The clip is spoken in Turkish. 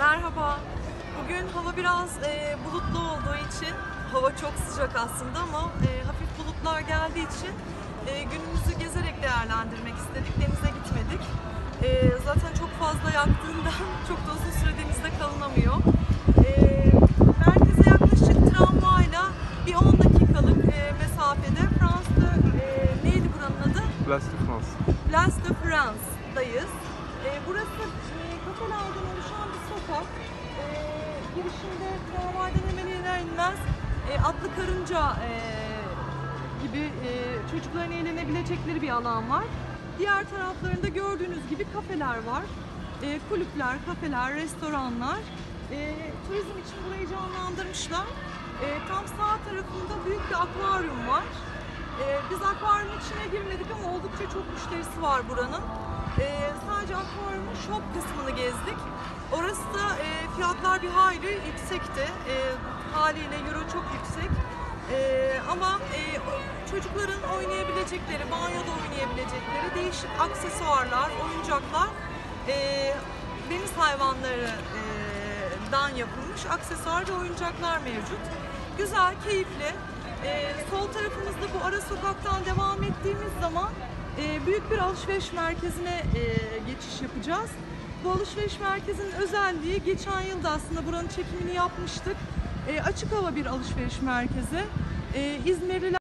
Merhaba. Bugün hava biraz e, bulutlu olduğu için, hava çok sıcak aslında ama e, hafif bulutlar geldiği için e, günümüzü gezerek değerlendirmek istedik. Denize gitmedik. E, zaten çok fazla yaktığından çok da uzun süre denizde kalınamıyor. E, merkeze yaklaşık tramvayla bir 10 dakikalık e, mesafede Fransa'da e, neydi buranın adı? Place de France. Place de France'dayız. Ee, burası e, kafelerden oluşan sokak. Ee, girişinde tramvaydan hemen iner inmez e, atlı karınca e, gibi e, çocukların eğlenebilecekleri bir alan var. Diğer taraflarında gördüğünüz gibi kafeler var. E, kulüpler, kafeler, restoranlar. E, turizm için burayı canlandırmışlar. E, tam sağ tarafında büyük bir akvaryum var. Ee, biz akvaryumun içine girmedik ama oldukça çok müşterisi var buranın. Ee, sadece akvaryumun shop kısmını gezdik. Orası e, fiyatlar bir hayli yüksekti. E, haliyle euro çok yüksek. E, ama e, çocukların oynayabilecekleri, banyoda oynayabilecekleri değişik aksesuarlar, oyuncaklar, e, deniz hayvanlarından yapılmış aksesuar ve oyuncaklar mevcut. Güzel, keyifli. Ee, sol tarafımızda bu ara sokaktan devam ettiğimiz zaman e, büyük bir alışveriş merkezine e, geçiş yapacağız. Bu alışveriş merkezinin özelliği geçen yılda aslında buranın çekimini yapmıştık. E, açık hava bir alışveriş merkezi. E, İzmirliler